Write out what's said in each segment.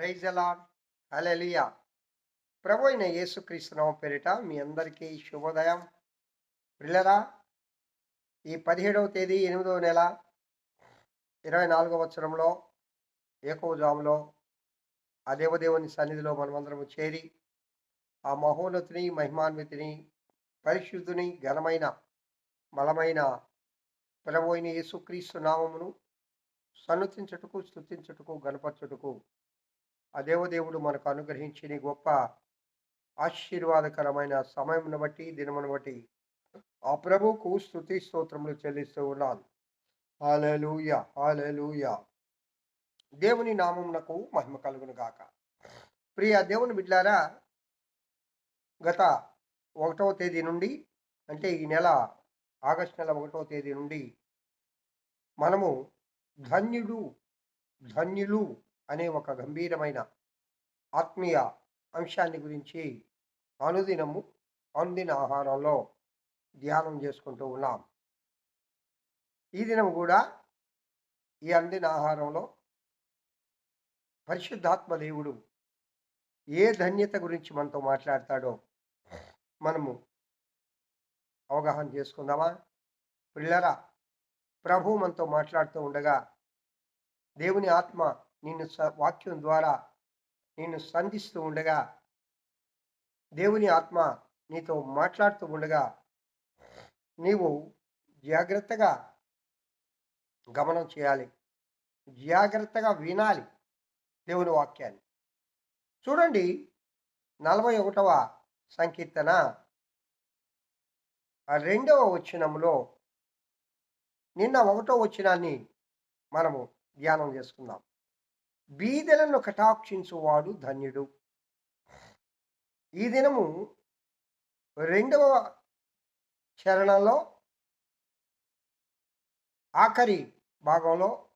Praise అలాడ్ hallelujah ప్రభు అయిన యేసుక్రీస్తునామ పేరిట మీ అందరికీ శుభోదయం. పిల్లరా ఈ పదిహేడవ తేదీ ఎనిమిదవ నెల ఇరవై నాలుగవ వచ్చరంలో ఏకోజాములో ఆ దేవదేవుని సన్నిధిలో మనమందరము చేరి ఆ మహోన్నతిని మహిమాన్వితిని పరిశుద్ధుని ఘనమైన బలమైన ప్రభు అయిన యేసుక్రీస్తు నామమును సన్నుతించుటకు స్థుతించుటకు గణపరచుటకు ఆ దేవదేవుడు మనకు అనుగ్రహించిన గొప్ప ఆశీర్వాదకరమైన సమయమును బట్టి దినమును బట్టి ఆ ప్రభువుకు స్థుతి స్తోత్రములు చెల్లిస్తూ ఉన్నాను. హాలూయ హాలూయ దేవుని నామమునకు మహిమ కలుగును గాక. ప్రియ దేవుని బిడ్లారా గత ఒకటవ తేదీ నుండి అంటే ఈ నెల ఆగస్ట్ నెల ఒకటవ తేదీ నుండి మనము ధన్యుడు ధన్యులు అనే ఒక గంభీరమైన ఆత్మీయ అంశాన్ని గురించి అనుదినము అనుదిన ఆహారంలో ధ్యానం చేసుకుంటూ ఉన్నాం. ఈ దినం కూడా ఈ అందిన ఆహారంలో పరిశుద్ధాత్మ దేవుడు ఏ ధన్యత గురించి మనతో మాట్లాడతాడో మనము అవగాహన చేసుకుందామా? పిల్లరా ప్రభు మనతో మాట్లాడుతూ ఉండగా దేవుని ఆత్మ నిన్ను స- వాక్యం ద్వారా నిన్ను సంధిస్తూ ఉండగా దేవుని ఆత్మ నీతో మాట్లాడుతూ ఉండగా నీవు జాగ్రత్తగా గమనం చేయాలి. జాగ్రత్తగా వినాలి దేవుని వాక్యాన్ని. చూడండి నలభై ఒకటవ సంకీర్తన. ఆ రెండవ వచ్చినంలో నిన్న ఒకటో వచ్చినాన్ని మనము ధ్యానం చేసుకుందాం. బీదలను కటాక్షించువాడు ధన్యుడు. ఈ దినము రెండవ చరణంలో ఆఖరి భాగంలో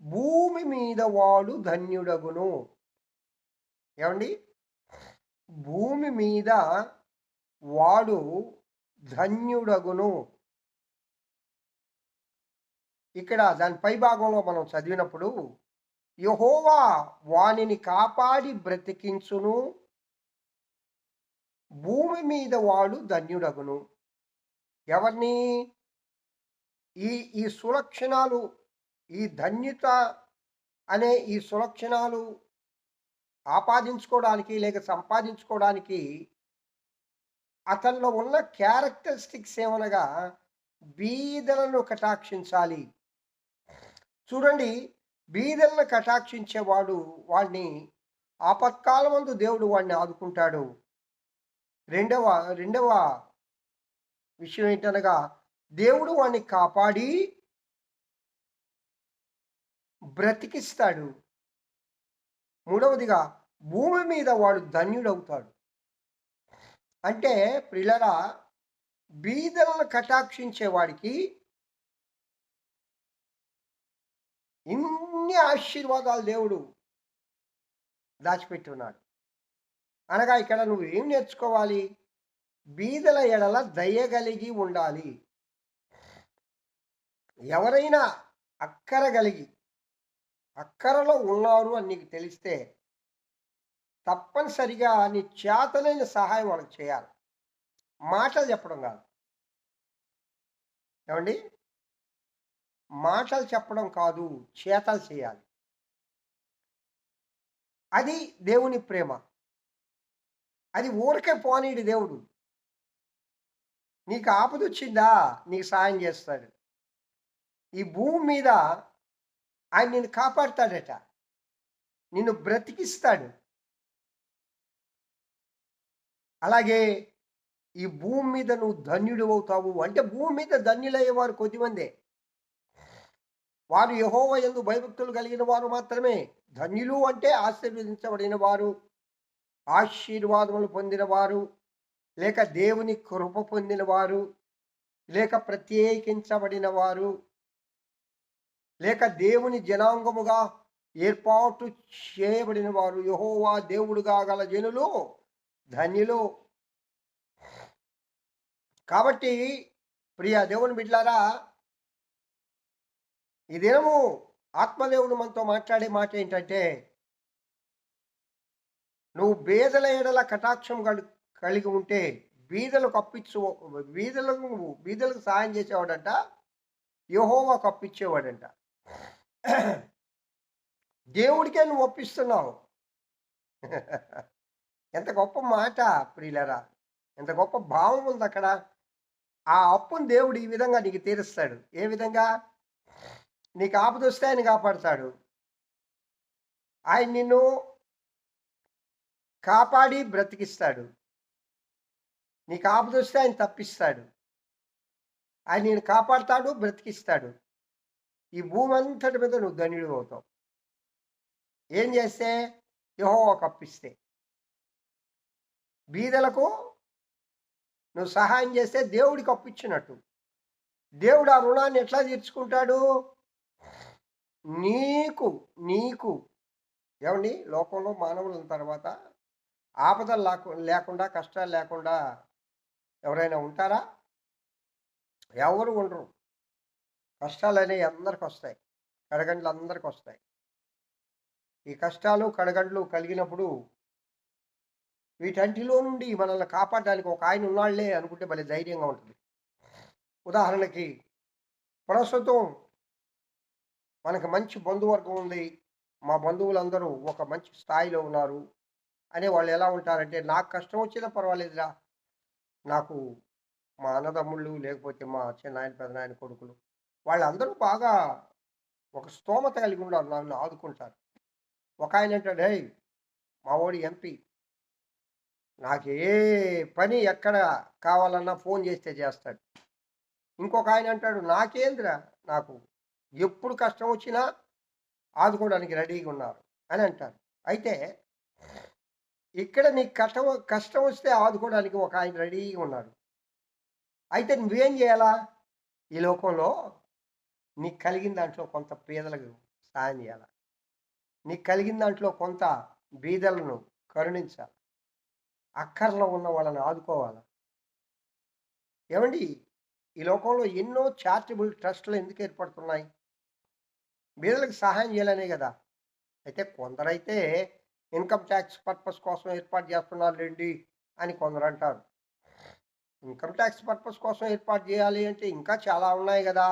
భూమి మీద వాడు ధన్యుడగును. ఏమండి? భూమి మీద వాడు ధన్యుడగును. ఇక్కడ దాని పై భాగంలో మనం చదివినప్పుడు యహోవా వానిని కాపాడి బ్రతికించును. భూమి మీద వాడు ధన్యుడగును. ఎవరిని? ఈ ఈ సులక్షణాలు ఈ ధన్యత అనే ఈ సులక్షణాలు ఆపాదించుకోవడానికి లేక సంపాదించుకోవడానికి అతనిలో ఉన్న క్యారెక్టరిస్టిక్స్ ఏమనగా బీదలను కటాక్షించాలి. చూడండి బీదలను కటాక్షించేవాడు వాడిని ఆపత్కాలమందు దేవుడు వాడిని ఆదుకుంటాడు. రెండవ రెండవ విషయం ఏంటనగా దేవుడు వాడిని కాపాడి బ్రతికిస్తాడు. మూడవదిగా భూమి మీద వాడు ధన్యుడవుతాడు. అంటే ప్రిలరా బీదలను కటాక్షించే వాడికి అన్ని ఆశీర్వాదాలు దేవుడు దాచిపెట్టున్నాడు. అనగా ఇక్కడ నువ్వు ఏం నేర్చుకోవాలి? బీదల ఎడల దయగలిగి ఉండాలి. ఎవరైనా అక్కర కలిగి అక్కరలో ఉన్నారు అని నీకు తెలిస్తే తప్పనిసరిగా నీ చేతనైన సహాయం వాళ్ళకి చేయాలి. మాటలు చెప్పడం కాదు. ఏమండి? మాటలు చెప్పడం కాదు చేతలు చేయాలి. అది దేవుని ప్రేమ. అది ఊరికే పోనీడు దేవుడు. నీకు ఆపద వచ్చిందా? నీకు సాయం చేస్తాడు. ఈ భూమి మీద ఆయన నిన్ను కాపాడుతాడట. నిన్ను బ్రతికిస్తాడు. అలాగే ఈ భూమి మీద నువ్వు ధన్యుడు అవుతావు. అంటే భూమి మీద ధన్యులయ్యేవారు కొద్దిమందే. వారు యహోవ ఎందు భయభక్తులు కలిగిన వారు మాత్రమే. ధన్యులు అంటే ఆశీర్వదించబడిన వారు ఆశీర్వాదములు పొందిన వారు లేక దేవుని కృప పొందిన వారు లేక ప్రత్యేకించబడిన వారు లేక దేవుని జనాంగముగా ఏర్పాటు చేయబడిన వారు. యహోవా దేవుడుగా గల జనులు ధన్యులు. కాబట్టి ప్రియ దేవుని బిడ్లారా ఈ దినము ఆత్మదేవుడు మనతో మాట్లాడే మాట ఏంటంటే నువ్వు బీదల ఎడల కటాక్షం కలి కలిగి ఉంటే బీదలకు అప్పించు బీదలకు నువ్వు బీదలకు సహాయం చేసేవాడంట యహోవాకు అప్పించేవాడంట దేవుడికే నువ్వు ఒప్పిస్తున్నావు. ఎంత గొప్ప మాట ప్రియులరా ఎంత గొప్ప భావం ఉంది అక్కడ. ఆ అప్పును దేవుడు ఈ విధంగా నీకు తీరుస్తాడు. ఏ విధంగా? నీకు ఆపదొస్తే ఆయన కాపాడుతాడు. ఆయన నిన్ను కాపాడి బ్రతికిస్తాడు. నీకు ఆపదొస్తే ఆయన తప్పిస్తాడు. ఆయన నేను కాపాడుతాడు బ్రతికిస్తాడు. ఈ భూమి అంతటి మీద నువ్వు ధన్యుడు అవుతావు. ఏం చేస్తే? యహో కప్పిస్తే. బీదలకు నువ్వు సహాయం చేస్తే దేవుడికి అప్పించినట్టు దేవుడు ఆ రుణాన్ని ఎట్లా తీర్చుకుంటాడు? నీకు నీకు. ఏమండి? లోకంలో మానవుల తర్వాత ఆపదలు లేకు లేకుండా కష్టాలు లేకుండా ఎవరైనా ఉంటారా? ఎవరు ఉండరు. కష్టాలు అనేవి అందరికి వస్తాయి. కడగండ్లు అందరికి వస్తాయి. ఈ కష్టాలు కడగండ్లు కలిగినప్పుడు వీటంటిలో నుండి మనల్ని కాపాడడానికి ఒక ఆయన ఉన్నాళ్ళే అనుకుంటే భలే ధైర్యంగా ఉంటుంది. ఉదాహరణకి ప్రస్తుతం మనకు మంచి బంధువర్గం ఉంది. మా బంధువులందరూ ఒక మంచి స్థాయిలో ఉన్నారు. అనే వాళ్ళు ఎలా ఉంటారంటే నాకు కష్టం వచ్చినా పర్వాలేదురా. నాకు మా అన్నదమ్ముళ్ళు లేకపోతే మా చిన్నాయన పెదనాయన కొడుకులు వాళ్ళందరూ బాగా ఒక స్తోమత కలిగి ఉన్నారు నన్ను ఆదుకుంటారు. ఒక ఆయన అంటాడు హే మావోడి ఎంపీ నాకు ఏ పని ఎక్కడ కావాలన్నా ఫోన్ చేస్తే చేస్తాడు. ఇంకొక ఆయన అంటాడు నాకేంద్రా నాకు ఎప్పుడు కష్టం వచ్చినా ఆదుకోవడానికి రెడీగా ఉన్నారు అని అంటారు. అయితే ఇక్కడ నీకు కష్టం కష్టం వస్తే ఆదుకోవడానికి ఒక ఆయన రెడీగా ఉన్నాడు. అయితే నువ్వేం చేయాలా? ఈ లోకంలో నీకు కలిగిన దాంట్లో కొంత పేదలకు సాయం చేయాలి? నీకు కలిగిన దాంట్లో కొంత బీదలను కరుణించాలి? అక్కర్లో ఉన్న వాళ్ళని ఆదుకోవాలి? ఏమండి? ఈ లోకంలో ఎన్నో చారిటబుల్ ట్రస్టులు ఎందుకు ఏర్పడుతున్నాయి? బీదలకు సహాయం చేయాలనే కదా. అయితే కొందరైతే ఇన్కమ్ ట్యాక్స్ పర్పస్ కోసం ఏర్పాటు చేస్తున్నారు లేండి అని కొందరు అంటారు ఇన్కమ్ ట్యాక్స్ పర్పస్ కోసం ఏర్పాటు చేయాలి అంటే ఇంకా చాలా ఉన్నాయి కదా.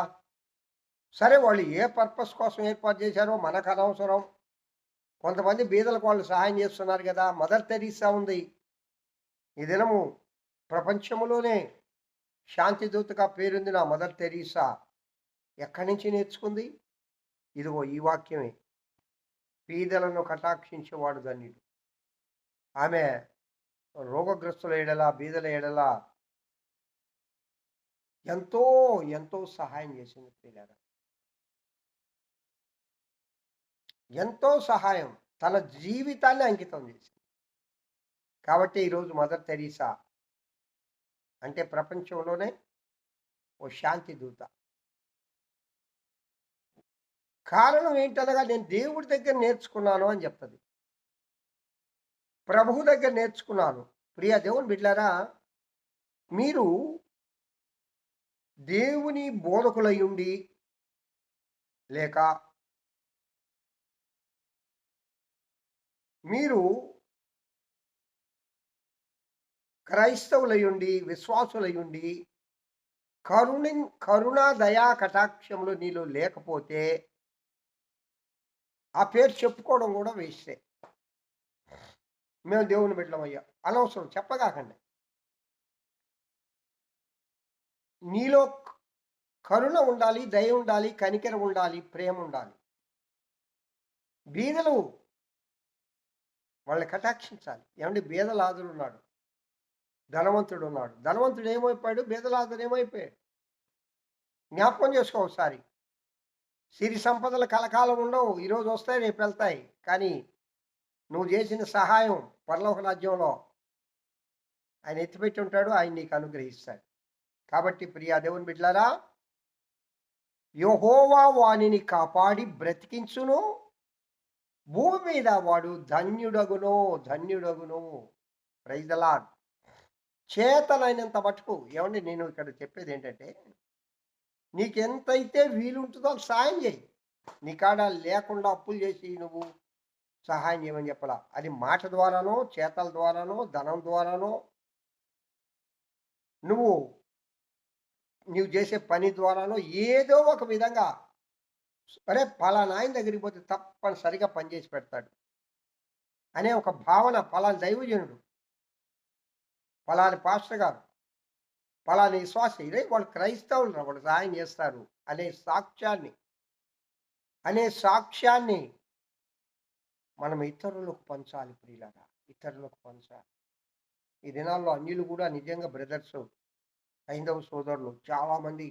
సరే వాళ్ళు ఏ పర్పస్ కోసం ఏర్పాటు చేశారో మనకు అనవసరం. కొంతమంది బీదలకు వాళ్ళు సహాయం చేస్తున్నారు కదా. మదర్ తెరీసా ఉంది. ఈ దినము ప్రపంచంలోనే శాంతి దూతగా నా మదర్ తెరీసా ఎక్కడి నుంచి నేర్చుకుంది? ఇదిగో ఈ వాక్యమే. పీదలను కటాక్షించేవాడు ధన్యుడు. ఆమె రోగగ్రస్తుల ఎడల బీదల ఎడల ఎంతో ఎంతో సహాయం చేసింది పిల్లల ఎంతో సహాయం తన జీవితాన్ని అంకితం చేసింది. కాబట్టి ఈరోజు మదర్ తెరీసా అంటే ప్రపంచంలోనే ఓ శాంతి దూత. కారణం ఏంటనగా నేను దేవుడి దగ్గర నేర్చుకున్నాను అని చెప్తుంది. ప్రభువు దగ్గర నేర్చుకున్నాను. ప్రియ దేవుని బిడ్డారా మీరు దేవుని బోధకులై ఉండి లేక మీరు క్రైస్తవులయుండి విశ్వాసులయుండి కరుణి కరుణ దయా కటాక్షములు నీలో లేకపోతే ఆ పేరు చెప్పుకోవడం కూడా వేస్తే మేము దేవుని బిడ్డలమయ్యా అనవసరం చెప్పగాకండి. నీలో కరుణ ఉండాలి దయ ఉండాలి కనికెర ఉండాలి ప్రేమ ఉండాలి. బీదలు వాళ్ళని కటాక్షించాలి. ఏమంటే బీదలాదులు ఉన్నాడు. ధనవంతుడు ఉన్నాడు. ధనవంతుడు ఏమైపోయాడు? బీదలాదుడు ఏమైపోయాడు? జ్ఞాపకం చేసుకో ఒకసారి. సిరి సంపదలు కలకాలం ఉండవు. ఈరోజు వస్తాయి రేపు వెళ్తాయి. కానీ నువ్వు చేసిన సహాయం పరలోక రాజ్యంలో ఆయన ఎత్తిపెట్టి ఉంటాడు ఆయన నీకు అనుగ్రహిస్తాడు. కాబట్టి ప్రియా దేవుని బిడ్డలారా యోహోవా వాణిని కాపాడి బ్రతికించును. భూమి మీద వాడు ధన్యుడగును ధన్యుడగును. ప్రైజలా చేతనైనంత మటుకు ఏమండి నేను ఇక్కడ చెప్పేది ఏంటంటే నీకెంతైతే వీలుంటుందో సాయం చేయి. నీ కాడ లేకుండా అప్పులు చేసి నువ్వు సహాయం చేయమని చెప్పాలా. అది మాట ద్వారానో చేతల ద్వారానో ధనం ద్వారానో నువ్వు నువ్వు చేసే పని ద్వారానో ఏదో ఒక విధంగా అరే పలానా ఆయన దగ్గరికి పోతే తప్పనిసరిగా పనిచేసి పెడతాడు. అనే ఒక భావన పలాని దైవజనుడు పలాని పాస్టర్ గారు పలానా విశ్వాసం ఇదే వాళ్ళు క్రైస్తవులు వాళ్ళు సహాయం చేస్తారు అనే సాక్ష్యాన్ని అనే సాక్ష్యాన్ని మనం ఇతరులకు పంచాలి ప్రియులరా ఇతరులకు పంచాలి. ఈ దినాల్లో అన్యులు కూడా నిజంగా బ్రదర్స్ హైందవ సోదరులు చాలామంది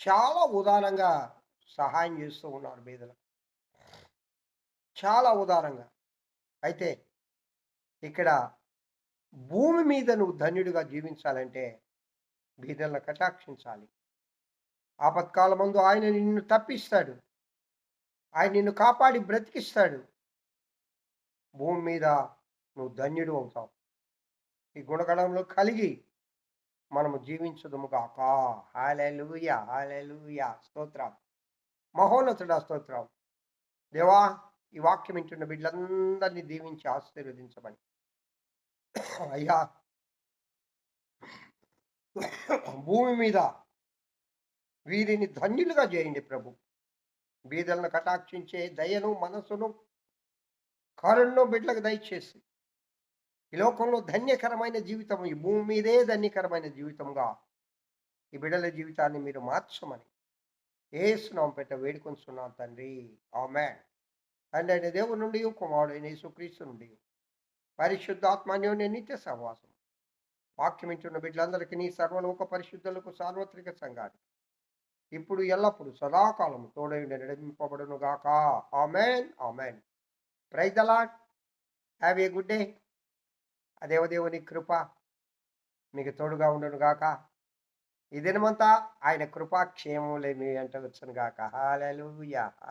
చాలా ఉదారంగా సహాయం చేస్తూ ఉన్నారు బీదలకు. చాలా ఉదారంగా. అయితే ఇక్కడ భూమి మీద నువ్వు ధన్యుడిగా జీవించాలంటే బీదలను కటాక్షించాలి. ఆపత్కాల ముందు ఆయన నిన్ను తప్పిస్తాడు. ఆయన నిన్ను కాపాడి బ్రతికిస్తాడు. భూమి మీద నువ్వు ధన్యుడు అవుతావు. ఈ గుణగణంలో కలిగి మనము జీవించదుము గాక హాలూయ హాలెలూయ స్తోత్రం. మహోన్నతుడ స్తోత్రం. దేవా ఈ వాక్యం వింటున్న బిడ్డలందరినీ దీవించి ఆశీర్వదించమని. అయ్యా భూమి మీద వీరిని ధన్యులుగా చేయండి ప్రభు. బీదలను కటాక్షించే దయను మనసును కరుణను బిడ్డలకు దయచేసి. ఈ లోకంలో ధన్యకరమైన జీవితం ఈ భూమి మీదే ధన్యకరమైన జీవితంగా ఈ బిడ్డల జీవితాన్ని మీరు మార్చమని ఏసునాం పెట్ట వేడుకొంచున్నాం తండ్రి. ఆమె తండ్రి అయిన దేవుడి నుండి కుమారుడు అయిన యేసుక్రీస్తు నుండి పరిశుద్ధాత్మాన్యోని నిత్య సహవాసం. వాక్యమించున్న బిడ్డలందరికీ నీ సర్వలోక పరిశుద్ధులకు సార్వత్రిక సంఘానికి. ఇప్పుడు ఎల్లప్పుడు సదాకాలం తోడైండి నడిపింపబడును గాక amen. Amen praise the have a good day అదేవదేవుని దేవదేవుని కృప మీకు తోడుగా ఉండను గాక ఈ దినమంతా ఆయన కృపాక్షేమం లేమి అంట వచ్చును గాక హాలూయా